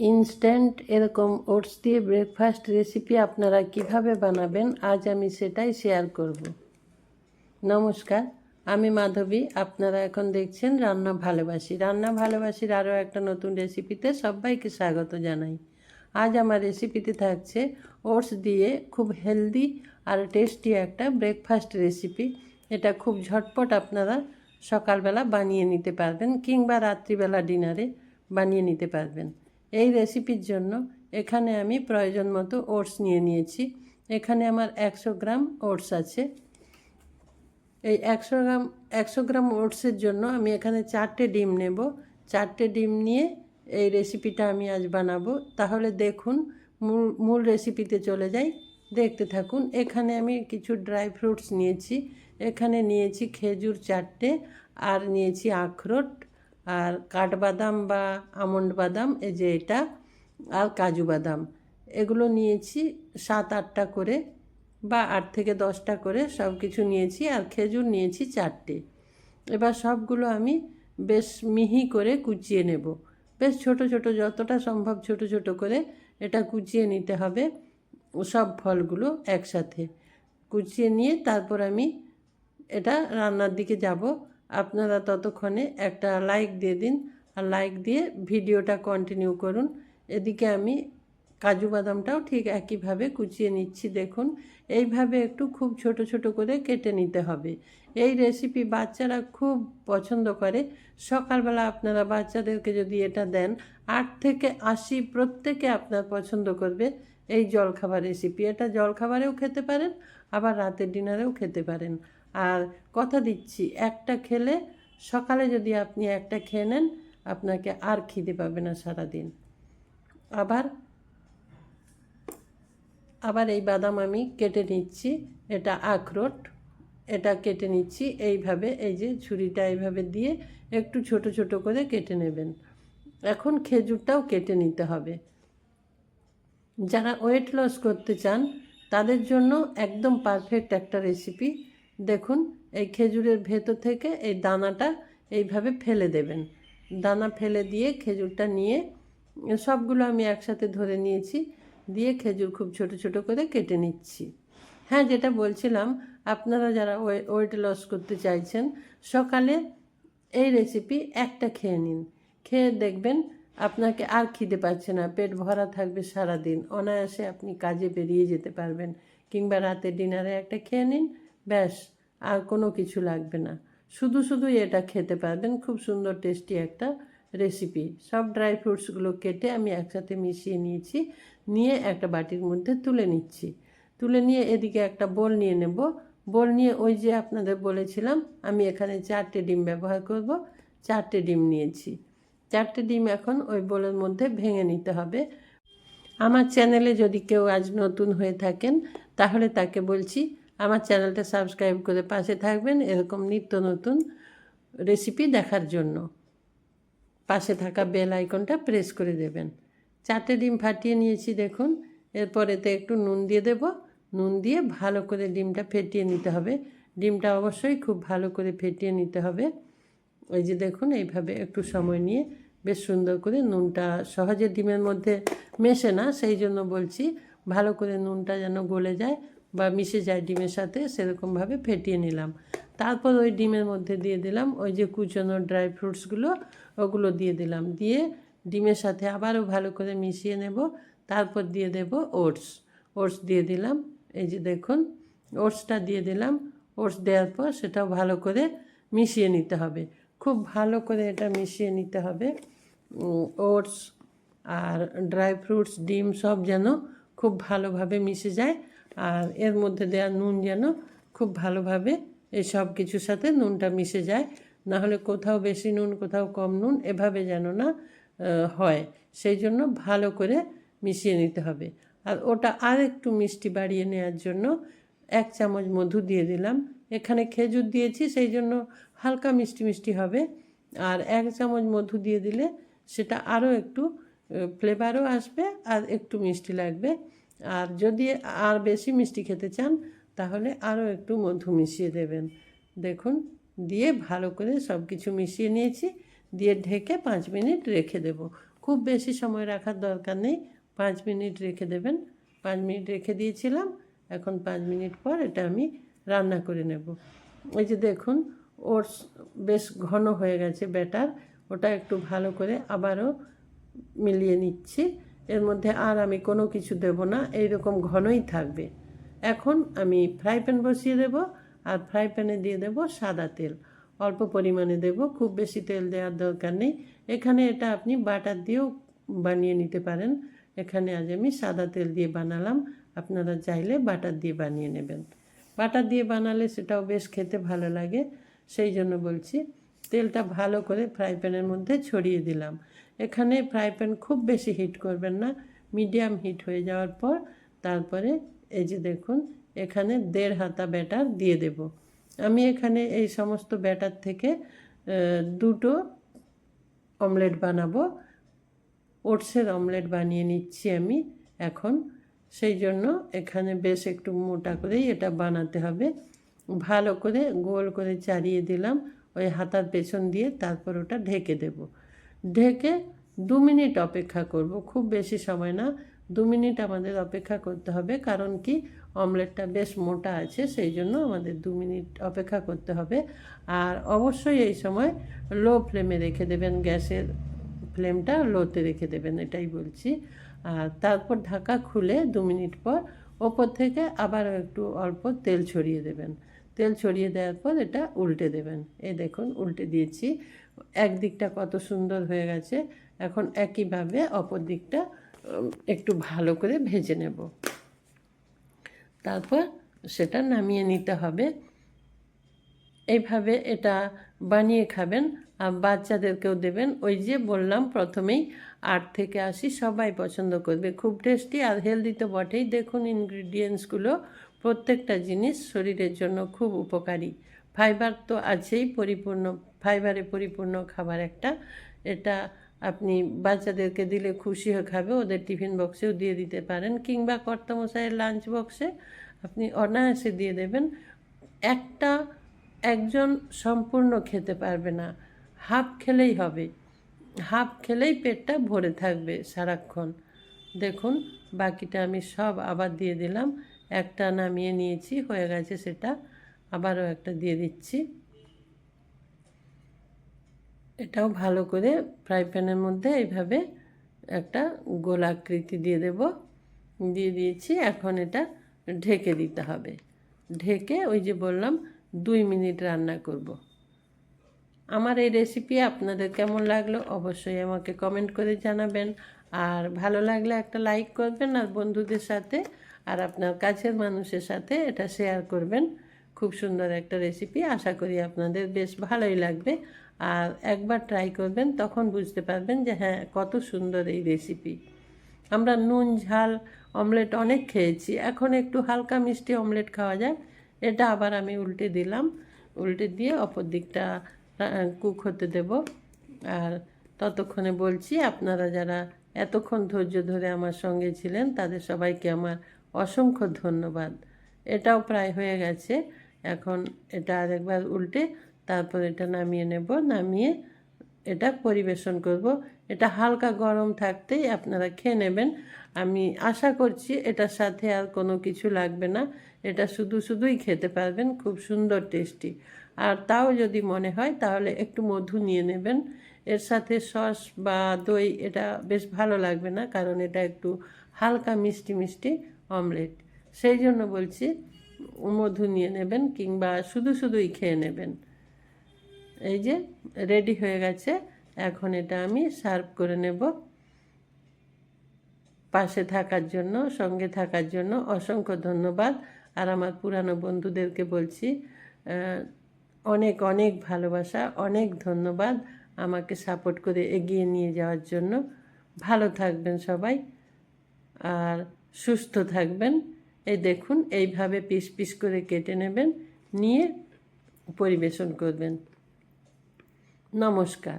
Instant এরকম oats দিয়ে breakfast recipe আপনারা কীভাবে বানাবেন আজ আমি সেটাই শেয়ার করব। নমস্কার, আমি মাধবী, আপনারা এখন দেখছেন রান্না ভালোবাসি। রান্না ভালোবাসির আরও একটা নতুন রেসিপিতে সবাইকে স্বাগত জানাই। আজ আমার রেসিপিতে থাকছে ওটস দিয়ে খুব হেলদি আর টেস্টি একটা ব্রেকফাস্ট রেসিপি। এটা খুব ঝটপট আপনারা সকালবেলা বানিয়ে নিতে পারবেন কিংবা রাত্রিবেলা ডিনারে বানিয়ে নিতে পারবেন। এই রেসিপির জন্য এখানে আমি প্রয়োজন মতো ওটস নিয়ে নিয়েছি। এখানে আমার একশো গ্রাম ওটস আছে। এই একশো গ্রাম একশো গ্রাম ওটসের জন্য আমি এখানে চারটে ডিম নেব। চারটে ডিম নিয়ে এই রেসিপিটা আমি আজ বানাবো। তাহলে দেখুন, মূল মূল রেসিপিতে চলে যাই। দেখতে থাকুন, এখানে আমি কিছু ড্রাই ফ্রুটস নিয়েছি। এখানে নিয়েছি খেজুর চারটে আর নিয়েছি আখরোট। আর কাঠবাদাম বা আমন্ড বাদাম, এই যে এটা, আর কাজু বাদাম, এগুলো নিয়েছি সাত আটটা করে বা আট থেকে দশটা করে সব কিছু নিয়েছি, আর খেজুর নিয়েছি চারটে। এবার সবগুলো আমি বেশ মিহি করে কুচিয়ে নেব। বেশ ছোট ছোট, যতটা সম্ভব ছোট ছোট করে এটা কুচিয়ে নিতে হবে সব ফলগুলো একসাথে। কুচিয়ে নিয়ে তারপর আমি এটা রান্নার দিকে যাব। আপনারা ততক্ষণে একটা লাইক দিয়ে দিন আর লাইক দিয়ে ভিডিওটা কন্টিনিউ করুন। এদিকে আমি কাজু বাদামটাও ঠিক একইভাবে কুচিয়ে নিচ্ছি, দেখুন। এইভাবে একটু খুব ছোট ছোট করে কেটে নিতে হবে। এই রেসিপি বাচ্চারা খুব পছন্দ করে। সকালবেলা আপনারা বাচ্চাদেরকে যদি এটা দেন, আট থেকে আশি প্রত্যেকে আপনার পছন্দ করবে এই জলখাবার রেসিপি এটা জলখাবারেও খেতে পারেন, আবার রাতের ডিনারেও খেতে পারেন। আর কথা দিচ্ছি, একটা খেলে সকালে যদি আপনি একটা খেয়ে নেন, আপনাকে আর খিদে পাবে না সারাদিন। আবার আবার এই বাদাম আমি কেটে নিচ্ছি, এটা আখরোট, এটা কেটে নিচ্ছি, এইভাবে, এই যে ছুরিটা এইভাবে দিয়ে একটু ছোট ছোট করে কেটে নেবেন। এখন খেজুরটাও কেটে নিতে হবে। যারা ওয়েট লস করতে চান, তাদের জন্য একদম পারফেক্ট একটা রেসিপি দেখুন, এই খেজুরের ভেতর থেকে এই দানাটা এইভাবে ফেলে দেবেন। দানা ফেলে দিয়ে খেজুরটা নিয়ে সবগুলো আমি একসাথে ধরে নিয়েছি, দিয়ে খেজুর খুব ছোট ছোট করে কেটে নিচ্ছি। হ্যাঁ যেটা বলছিলাম, আপনারা যারা ওয়েট লস করতে চাইছেন, সকালে এই রেসিপি একটা খেয়ে নিন। খেয়ে দেখবেন আপনাকে আর খিদে পাচ্ছে না, পেট ভরা থাকবে সারাদিন। অনায়াসে আপনি কাজে বেরিয়ে যেতে পারবেন, কিংবা রাতে ডিনারে একটা খেয়ে নিন ব্যাস, আর কোনো কিছু লাগবে না। শুধু শুধুই এটা খেতে পারবেন, খুব সুন্দর টেস্টি একটা রেসিপি সব ড্রাই ফ্রুটসগুলো কেটে আমি একসাথে মিশিয়ে নিয়েছি, নিয়ে একটা বাটির মধ্যে তুলে নিচ্ছি। তুলে নিয়ে এদিকে একটা বোল নিয়ে নেব। বোল নিয়ে ওই যে আপনাদের বলেছিলাম, আমি এখানে চারটে ডিম ব্যবহার করব, চারটে ডিম নিয়েছি। চারটে ডিম এখন ওই বোলের মধ্যে ভেঙে নিতে হবে। আমার চ্যানেলে যদি কেউ আজ নতুন হয়ে থাকেন, তাহলে তাকে বলছি আমার চ্যানেলটা সাবস্ক্রাইব করে পাশে থাকবেন এরকম নিত্য নতুন রেসিপি দেখার জন্য। পাশে থাকা বেল আইকনটা প্রেস করে দেবেন। চারটে ডিম ফাটিয়ে নিয়েছি দেখুন। এরপর এতে একটু নুন দিয়ে দেব। নুন দিয়ে ভালো করে ডিমটা ফেটিয়ে নিতে হবে। ডিমটা অবশ্যই খুব ভালো করে ফেটিয়ে নিতে হবে। ওই যে দেখুন, এইভাবে একটু সময় নিয়ে বেশ সুন্দর করে নুনটা সহজে ডিমের মধ্যে মেশে না, সেই জন্য বলছি ভালো করে নুনটা যেন গলে যায়। বা মিশে যায় ডিমের সাথে, সেরকমভাবে ফেটিয়ে নিলাম। তারপর ওই ডিমের মধ্যে দিয়ে দিলাম ওই যে কুচনো ড্রাই ফ্রুটসগুলো, ওগুলো দিয়ে দিলাম। দিয়ে ডিমের সাথে আবারও ভালো করে মিশিয়ে নেব। তারপর দিয়ে দেব ওটস। ওটস দিয়ে দিলাম। এই যে দেখুন, ওটসটা দিয়ে দিলাম। ওটস দেওয়ার পর সেটাও ভালো করে মিশিয়ে নিতে হবে। খুব ভালো করে এটা মিশিয়ে নিতে হবে। ওটস আর ড্রাই ফ্রুটস, ডিম সব যেন খুব ভালোভাবে মিশে যায়। আর এর মধ্যে দেওয়া নুন যেন খুব ভালোভাবে এই সব কিছুর সাথে নুনটা মিশে যায়। না হলে কোথাও বেশি নুন, কোথাও কম নুন, এভাবে যেন না হয়। সেই জন্য ভালো করে মিশিয়ে নিতে হবে। আর ওটা আর একটু মিষ্টি বাড়িয়ে নেওয়ার জন্য এক চামচ মধু দিয়ে দিলাম। এখানে খেজুর দিয়েছি, সেই জন্য হালকা মিষ্টি মিষ্টি হবে। আর এক চামচ মধু দিয়ে দিলে সেটা আরও একটু ফ্লেভারও আসবে আর একটু মিষ্টি লাগবে। আর যদি আর বেশি মিষ্টি খেতে চান, তাহলে আরও একটু মধু মিশিয়ে দেবেন। দেখুন, দিয়ে ভালো করে সব কিছু মিশিয়ে নিয়েছি। দিয়ে ঢেকে পাঁচ মিনিট রেখে দেব। খুব বেশি সময় রাখার দরকার নেই। পাঁচ মিনিট রেখে দেবেন। পাঁচ মিনিট রেখে দিয়েছিলাম। এখন পাঁচ মিনিট পর এটা আমি রান্না করে নেব। ওই যে দেখুন, ওর বেশ ঘন হয়ে গেছে ব্যাটার। ওটা একটু ভালো করে আবারও মিলিয়ে নিচ্ছি। এর মধ্যে আর আমি কোনো কিছু দেব না, এইরকম ঘনই থাকবে। এখন আমি ফ্রাই প্যান বসিয়ে দেব আর ফ্রাই প্যানে দিয়ে দেব সাদা তেল। অল্প পরিমাণে দেব, খুব বেশি তেল দেওয়ার দরকার নেই। এখানে এটা আপনি বাটার দিয়েও বানিয়ে নিতে পারেন। এখানে আজ আমি সাদা তেল দিয়ে বানালাম, আপনারা চাইলে বাটার দিয়ে বানিয়ে নেবেন। বাটার দিয়ে বানালে সেটাও বেশ খেতে ভালো লাগে, সেই জন্য বলছি তেলটা ভালো করে ফ্রাই প্যানের মধ্যে ছড়িয়ে দিলাম। এখানে ফ্রাই প্যান খুব বেশি হিট করবেন না, মিডিয়াম হিট হয়ে যাওয়ার পর তারপরে এই যে দেখুন, এখানে দেড় হাতা ব্যাটার দিয়ে দেব। আমি এখানে এই সমস্ত ব্যাটার থেকে দুটো অমলেট বানাবো। ওটসের অমলেট বানিয়ে নিচ্ছি আমি এখন। সেই জন্য এখানে বেশ একটু মোটা করেই এটা বানাতে হবে। ভালো করে গোল করে চারিয়ে দিলাম। ওই হাতার পেছন দিয়ে তারপর ওটা ঢেকে দেব। ঢেকে দু মিনিট অপেক্ষা করব, খুব বেশি সময় না। দু মিনিট আমাদের অপেক্ষা করতে হবে, কারণ কি অমলেটটা বেশ মোটা আছে, সেই জন্য আমাদের দু মিনিট অপেক্ষা করতে হবে। আর অবশ্যই এই সময় লো ফ্লেমে রেখে দেবেন, গ্যাসের ফ্লেমটা লোতে রেখে দেবেন, এটাই বলছি। আর তারপর ঢাকা খুলে দু মিনিট পর ওপর থেকে আবারও একটু অল্প তেল ছড়িয়ে দেবেন। তেল ছড়িয়ে দেওয়ার পর এটা উল্টে দেবেন। এই দেখুন, উল্টে দিয়েছি। একদিকটা কত সুন্দর হয়ে গেছে। এখন একইভাবে অপর দিকটা একটু ভালো করে ভেজে নেব। তারপর সেটা নামিয়ে নিতে হবে। এইভাবে এটা বানিয়ে খাবেন। আর বাচ্চাদেরকেও দেবেন। ওই যে বললাম, প্রথমেই আট থেকে আশি সবাই পছন্দ করবে। খুব টেস্টি আর হেলদি তো বটেই। দেখুন ইনগ্রিডিয়েন্টসগুলো প্রত্যেকটা জিনিস শরীরের জন্য খুব উপকারী। ফাইবার তো আছেই পরিপূর্ণ, ফাইবারে পরিপূর্ণ খাবার একটা। এটা আপনি বাচ্চাদেরকে দিলে খুশি হয়ে খাবে, ওদের টিফিন বক্সেও দিয়ে দিতে পারেন কিংবা কর্তামশাইয়ের লাঞ্চ বক্সে আপনি অনায়াসে দিয়ে দেবেন। একটা একজন সম্পূর্ণ খেতে পারবে না, হাফ খেলেই হবে। হাফ খেলেই পেটটা ভরে থাকবে সারাক্ষণ। দেখুন, বাকিটা আমি সব আবার দিয়ে দিলাম। একটা নামিয়ে নিয়েছি, হয়ে গেছে সেটা। আবারও একটা দিয়ে দিচ্ছি। এটাও ভালো করে ফ্রাই প্যানের মধ্যে এইভাবে একটা গোলাকৃতি দিয়ে দেব। দিয়ে দিয়েছি, এখন এটা ঢেকে দিতে হবে। ঢেকে ওই যে বললাম, দুই মিনিট রান্না করব। আমার এই রেসিপি আপনাদের কেমন লাগল অবশ্যই আমাকে কমেন্ট করে জানাবেন। আর ভালো লাগলে একটা লাইক করবেন আর বন্ধুদের সাথে আর আপনার কাছের মানুষের সাথে এটা শেয়ার করবেন। খুব সুন্দর একটা রেসিপি আশা করি আপনাদের বেশ ভালোই লাগবে। আর একবার ট্রাই করবেন, তখন বুঝতে পারবেন যে হ্যাঁ কত সুন্দর এই রেসিপি আমরা নুন, ঝাল অমলেট অনেক খেয়েছি। এখন একটু হালকা মিষ্টি অমলেট খাওয়া যায় এটা আবার আমি উল্টে দিলাম। উল্টে দিয়ে অপর দিকটা কুক হতে দেব। আর ততক্ষণে বলছি, আপনারা যারা এতক্ষণ ধৈর্য ধরে আমার সঙ্গে ছিলেন, তাদের সবাইকে আমার অসংখ্য ধন্যবাদ। এটাও প্রায় হয়ে গেছে। এখন এটা আরেকবার উল্টে তারপর এটা নামিয়ে নেব, নামিয়ে এটা পরিবেশন করব। এটা হালকা গরম থাকতেই আপনারা খেয়ে নেবেন। আমি আশা করছি এটার সাথে আর কোনো কিছু লাগবে না। এটা শুধু শুধুই খেতে পারবেন, খুব সুন্দর টেস্টি। আর তাও যদি মনে হয় তাহলে একটু মধু নিয়ে নেবেন। এর সাথে সস বা দই এটা বেশ ভালো লাগবে না, কারণ এটা একটু হালকা মিষ্টি মিষ্টি। অমলেট। সেই জন্য বলছি, মধু নিয়ে নেবেন কিংবা শুধু শুধুই খেয়ে নেবেন। এই যে, রেডি হয়ে গেছে। এখন এটা আমি সার্ভ করে নেব। পাশে থাকার জন্য, সঙ্গে থাকার জন্য অসংখ্য ধন্যবাদ। আর আমার পুরানো বন্ধুদেরকে বলছি অনেক অনেক ভালোবাসা, অনেক ধন্যবাদ আমাকে সাপোর্ট করে এগিয়ে নিয়ে যাওয়ার জন্য। ভালো থাকবেন সবাই। আর সুস্থ থাকবেন। এই দেখুন এইভাবে পিস পিস করে কেটে নেবেন নিয়ে পরিবেশন করবেন। নমস্কার।